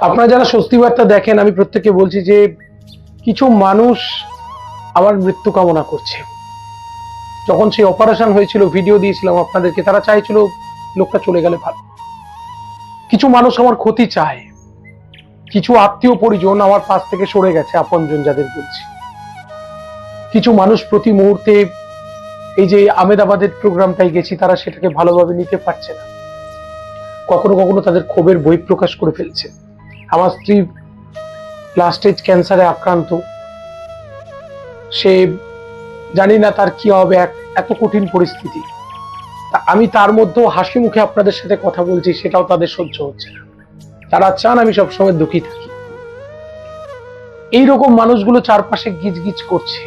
আপনারা যারা স্বস্তি বার্তা দেখেন, আমি প্রত্যেককে বলছি যে কিছু মানুষ আমার মৃত্যু কামনা করছে। যখন সেই অপারেশন হয়েছিল ভিডিও দিয়েছিলাম আপনাদেরকে, তারা চাইছিল লোকটা চলে গেলে ভালো। কিছু মানুষ আমার ক্ষতি চায়। কিছু আত্মীয় পরিজন আমার পাশ থেকে সরে গেছে, আপনজন যাদের বলছি। কিছু মানুষ প্রতি মুহূর্তে এই যে আমেদাবাদের প্রোগ্রামটাই গেছি, তারা সেটাকে ভালোভাবে নিতে পারছে না। কখনো কখনো তাদের ক্ষোভের বই প্রকাশ করে ফেলছে। আমার স্ত্রী লাস্ট স্টেজ ক্যান্সারে আক্রান্ত। সে জানি না তার কি হবে, এক, এত কঠিন পরিস্থিতি। তা আমি তার মধ্যেও হাসি মুখে আপনাদের সাথে কথা বলছি, সেটাও তাদের সহ্য হচ্ছে না। তারা চান আমি সবসময় দুঃখী থাকি। এইরকম মানুষগুলো চারপাশে গিজ গিজ করছে,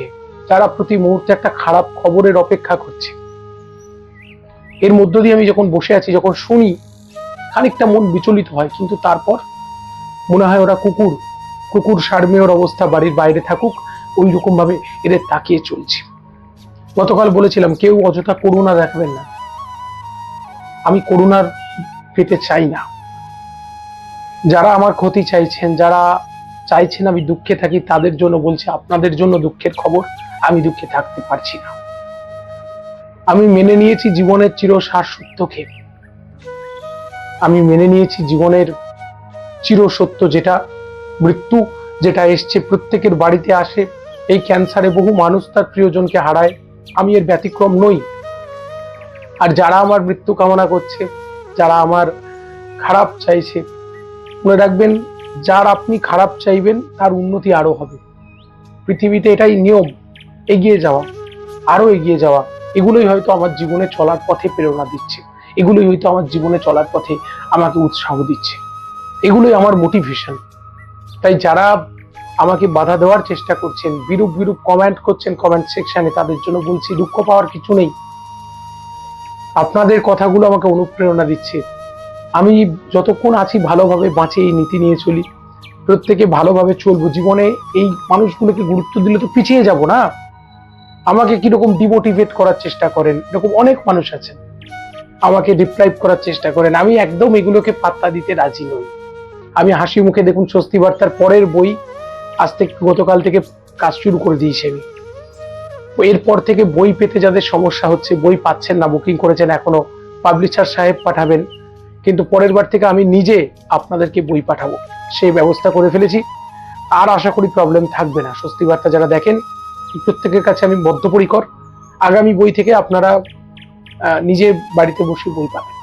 যারা প্রতি মুহূর্তে একটা খারাপ খবরের অপেক্ষা করছে। এর মধ্য দিয়ে আমি যখন বসে আছি, যখন শুনি, খানিকটা মন বিচলিত হয়, কিন্তু তারপর মনে হয় ওরা কুকুর। কুকুর সারমেয়র অবস্থা, বাড়ির বাইরে থাকুক ওই রকম ভাবে এদের তাকিয়ে চলছে। গতকাল বলেছিলাম, কেউ অযথা করুণা দেখাবেন না। আমি করুণার পেতে চাই না। যারা আমার ক্ষতি চাইছেন, যারা চাইছেন আমি দুঃখে থাকি, তাদের জন্য বলছি, আপনাদের জন্য দুঃখের খবর, আমি দুঃখে থাকতে পারছি না। আমি মেনে নিয়েছি জীবনের চির সত্যকে আমি মেনে নিয়েছি জীবনের চির সত্য যেটা, মৃত্যু যেটা এসছে, প্রত্যেকের বাড়িতে আসে, এই ক্যান্সারে বহু মানুষ তার প্রিয়জনকে হারায়। আমি এর ব্যতিক্রম নই। আর যারা আমার মৃত্যু কামনা করছে, যারা আমার খারাপ চাইছে, মনে রাখবেন, যার আপনি খারাপ চাইবেন, তার উন্নতি আরও হবে। পৃথিবীতে এটাই নিয়ম, এগিয়ে যাওয়া আরও এগিয়ে যাওয়া। এগুলোই হয়তো আমার জীবনে চলার পথে প্রেরণা দিচ্ছে। এগুলোই হয়তো আমার জীবনে চলার পথে আমাকে উৎসাহ দিচ্ছে। এগুলোই আমার মোটিভেশন তাই যারা আমাকে বাধা দেওয়ার চেষ্টা করছেন, বিরূপ বিরূপ কমেন্ট করছেন কমেন্ট সেকশনে তাদের জন্য বলছি, দুঃখ পাওয়ার কিছু নেই। আপনাদের কথাগুলো আমাকে অনুপ্রেরণা দিচ্ছে। আমি যতক্ষণ আছি ভালোভাবে বাঁচে, এই নীতি নিয়ে চলি। প্রত্যেকে ভালোভাবে চলবো। জীবনে এই মানুষগুলোকে গুরুত্ব দিলে তো পিছিয়ে যাব না। আমাকে কীরকম ডিমোটিভেট করার চেষ্টা করেন? এরকম অনেক মানুষ আছেন। আমাকে ডিপ্রাইভ করার চেষ্টা করেন। আমি একদম এগুলোকে পাত্তা দিতে রাজি নই। আমি হাসি মুখে দেখুন স্বস্তি বার্তার পরের বই আজ থেকে গতকাল থেকে কাজ শুরু করে দিয়েছি আমি। এরপর থেকে বই পেতে যাদের সমস্যা হচ্ছে, বই পাচ্ছেন না বুকিং করেছেন এখনও পাবলিশার সাহেব পাঠাবেন। কিন্তু পরের বার থেকে আমি নিজে আপনাদেরকে বই পাঠাবো। সেই ব্যবস্থা করে ফেলেছি। আর আশা করি প্রবলেম থাকবে না। স্বস্তি বার্তা যারা দেখেন, প্রত্যেকের কাছে আমি বদ্ধপরিকর। আগামী বই থেকে আপনারা নিজে বাড়িতে বসে বই পাবেন।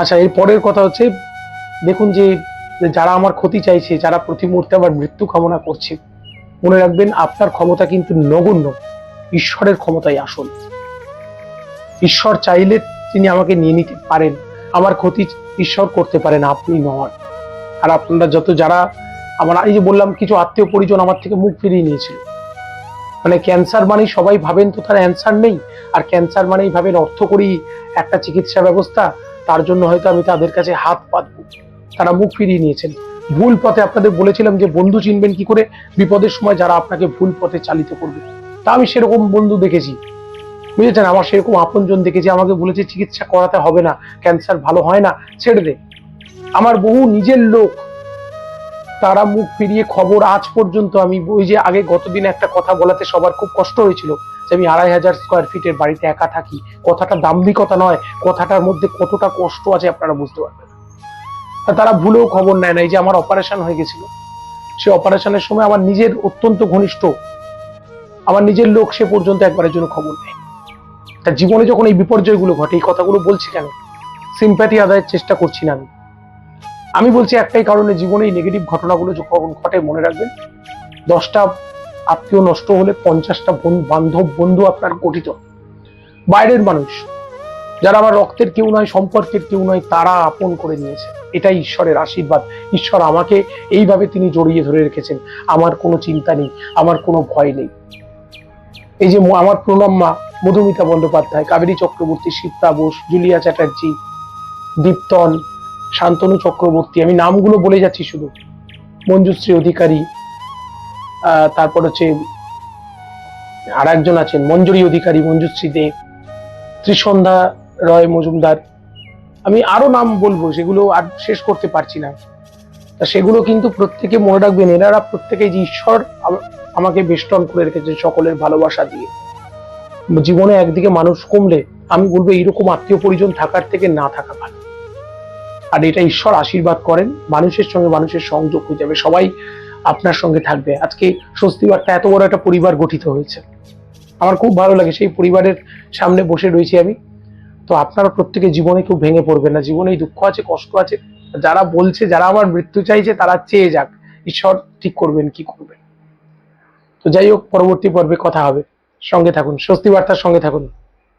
আচ্ছা এর পরের কথা হচ্ছে দেখুন যে যারা আমার ক্ষতি চাইছে, যারা প্রতি মুহূর্তে আবার মৃত্যু কামনা করছে, মনে রাখবেন আপনার ক্ষমতা কিন্তু নগণ্য। ঈশ্বরের ক্ষমতাই আসল ঈশ্বর চাইলে তিনি আমাকে নিয়ে নিতে পারেন। আমার ক্ষতি ঈশ্বর করতে পারেন, আপনি নন। আর আপনারা যত যারা আমার, এই যে বললাম, কিছু আত্মীয় পরিজন আমার থেকে মুখ ফিরিয়ে নিয়েছিল। মানে ক্যান্সার মানেই সবাই ভাবেন তো তার অ্যান্সার নেই। আর ক্যান্সার মানেই ভাবেন অর্থ করি একটা চিকিৎসা ব্যবস্থা, তার জন্য হয়তো আমি তাদের কাছে হাত পাতবো তারা মুখ ফিরিয়ে নিয়েছেন। ভুল পথে আপনাদের বলেছিলাম যে বন্ধু চিনবেন কি করে? বিপদের সময় যারা আপনাকে ভুল পথে চালিত করবে। তা আমি সেরকম বন্ধু দেখেছি। বুঝেছেন? আমার সেরকম আপনজন দেখেছি। আমাকে বলেছে, চিকিৎসা করাতে হবে না। ক্যান্সার ভালো হয় না। ছেড়ে দে। আমার বহু নিজের লোক, তারা মুখ ফিরিয়ে খবর আজ পর্যন্ত আমি ওই যে আগে গতদিন একটা কথা বলাতে সবার খুব কষ্ট হয়েছিল যে আমি আড়াই হাজার স্কোয়ার ফিটের বাড়িতে একা থাকি। কথাটা দাম্ভিকতা নয়। কথাটার মধ্যে কতটা কষ্ট আছে আপনারা বুঝতে পারবেন। তারা ভুলেও খবর নেয় না এই যে আমার অপারেশন হয়ে গেছিল। সেই অপারেশনের সময় আমার নিজের অত্যন্ত ঘনিষ্ঠ, আমার নিজের লোক সে পর্যন্ত একবারের জন্য খবর নেয়। তা জীবনে যখন এই বিপর্যয়গুলো ঘটে, এই কথাগুলো বলছি কেন? সিম্প্যাথি আদায়ের চেষ্টা করছি না আমি। আমি বলছি একটাই কারণে জীবনে এই নেগেটিভ ঘটনাগুলো যখন ঘটে, মনে রাখবেন, দশটা আত্মীয় নষ্ট হলে পঞ্চাশটা বান্ধব বন্ধু আপনার গঠিত। বাইরের মানুষ যারা আমার রক্তের কেউ নয়, সম্পর্কের কেউ নয়, তারা আপন করে নিয়েছে। এটাই ঈশ্বরের আশীর্বাদ। ঈশ্বর আমাকে এইভাবে তিনি জড়িয়ে ধরে রেখেছেন। আমার কোনো চিন্তা নেই, আমার কোনো ভয় নেই। এই যে আমার প্রণাম মা মধুমিতা বন্দ্যোপাধ্যায়, কাবেরী চক্রবর্তী, শিপ্রা বোস, জুলিয়া চ্যাটার্জি, দীপ্তন, শান্তনু চক্রবর্তী, আমি নামগুলো বলে যাচ্ছি শুধু। মঞ্জুশ্রী অধিকারী তারপর হচ্ছে আর একজন আছেন, মঞ্জুরি অধিকারী, মঞ্জুশ্রী দেব ত্রিসন্ধ্যা রয় মজুমদার, আমি আরও নাম বলব সেগুলো আর শেষ করতে পারছি না। তা সেগুলো কিন্তু প্রত্যেকে মনে রাখবেন, এনারা প্রত্যেকে যে ঈশ্বর আম- আমাকে বেষ্টন করে রেখেছে সকলের ভালোবাসা দিয়ে। জীবনে একদিকে মানুষ কমলে, আমি বলব এইরকম আত্মীয় পরিজন থাকার থেকে না থাকা ভালো। আর এটা ঈশ্বর আশীর্বাদ করেন, মানুষের সঙ্গে মানুষের সংযোগ হয়ে যাবে, সবাই আপনার সঙ্গে থাকবে। আজকে স্বস্তিবারটা এত বড় একটা পরিবার গঠিত হয়েছে। আমার খুব ভালো লাগে, সেই পরিবারের সামনে বসে রয়েছি আমি। তো আপনারা প্রত্যেকে জীবনে কেউ ভেঙে পড়বে না। জীবনে দুঃখ আছে, কষ্ট আছে। যারা বলছে, যারা আমার মৃত্যু চাইছে, তারা চেয়ে যাক, ঈশ্বর ঠিক করবেন, কি করবেন। তো যাই হোক, পরবর্তী পর্বে কথা হবে। সঙ্গে থাকুন স্বস্তি বার্তার সঙ্গে থাকুন।